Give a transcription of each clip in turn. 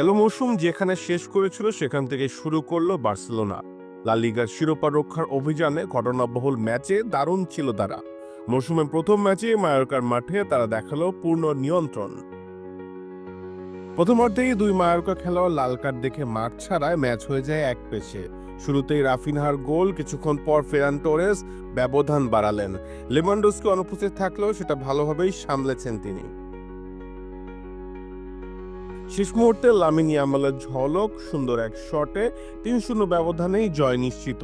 গেল মৌসুম যেখানে শেষ করেছিল, সেখান থেকে শুরু করল বার্সেলোনা। লা লিগার শিরোপা রক্ষার অভিযানে ঘটনাবহুল ম্যাচে দারুণ ছিল তারা। মৌসুমের প্রথম ম্যাচে মায়োরকার মাঠে তারা দেখাল পূর্ণ নিয়ন্ত্রণ। প্রথমার্ধেই দুই মায়োরকা খেলোয়াড় লাল কার্ড দেখে মাঠ ছাড়ায় ম্যাচ হয়ে যায় এক পেছে শুরুতেই রাফিনহার গোল, কিছুক্ষণ পর ফেরান টোরেস ব্যবধান বাড়ালেন। লেমান্ডোসকে অনুপস্থিত থাকলেও সেটা ভালোভাবেই সামলেছেন তিনি। শেষ মুহূর্তে লামিন ইয়ামালের ঝলক সুন্দর এক শটে তিন শূন্য ব্যবধানেই জয় নিশ্চিত।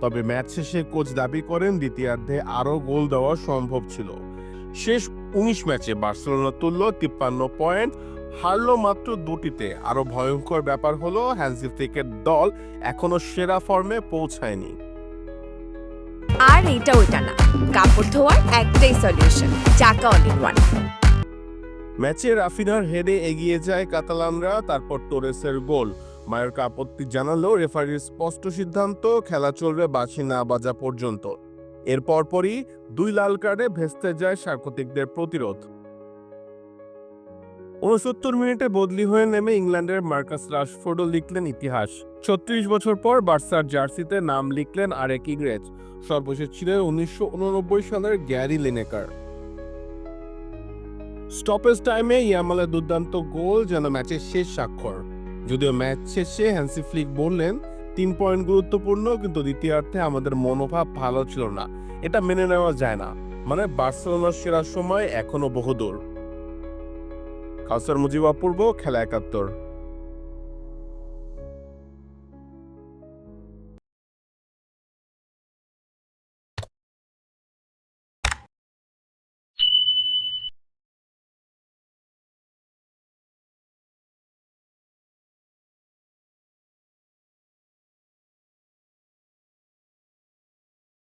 তবে ম্যাচ শেষে কোচ দাবি করেন দ্বিতীয়ার্ধে আরও গোল দেওয়া সম্ভব ছিল। শেষ উনিশ ম্যাচে বার্সেলোনা তুলল তিপ্পান্ন পয়েন্ট, হারলো মাত্র দুটিতে। আরও ভয়ঙ্কর ব্যাপার হলো, হ্যান্সি ফ্লিকের দল এখনও সেরা ফর্মে পৌঁছায়নি। আর এটা ওইটা না। কাপড় ধোয়ার একটাই সলিউশন চাকা ইন ওয়ান ম্যাচে রাফিনার হেডে এগিয়ে যায় কাতালানরা, তারপর টোরেসের গোল। মায়েরকা আপত্তি জানালো রেফারির স্পষ্ট সিদ্ধান্ত, খেলা চলবে বাঁশি না বাজা পর্যন্ত। এর পরপরই দুই লাল কার্ডে ভেস্তে যায় স্বাগতিকদের প্রতিরোধ। উনসত্তর মিনিটে বদলি হয়ে নেমে ইংল্যান্ডের মার্কাস রাশফোর্ডও লিখলেন ইতিহাস। ছত্রিশ বছর পর বার্সার জার্সিতে নাম লিখলেন আরেক ইংরেজ। সর্বশেষ ছিলেন উনিশশো উননব্বই সালের গ্যারি লিনেকার। স্টপেজ টাইমে ইয়ামালের দুর্দান্ত গোল যেন ম্যাচের শেষ স্বাক্ষর। যদিও ম্যাচ শেষে হ্যান্সি ফ্লিক বললেন, তিন পয়েন্ট গুরুত্বপূর্ণ, কিন্তু দ্বিতীয়ার্থে আমাদের মনোভাব ভালো ছিল না। এটা মেনে নেওয়া যায় না। মানে বার্সেলোনার সেরা সময় এখনও বহুদূর। কাউসার মুজিব অপূর্ব, খেলা একাত্তর।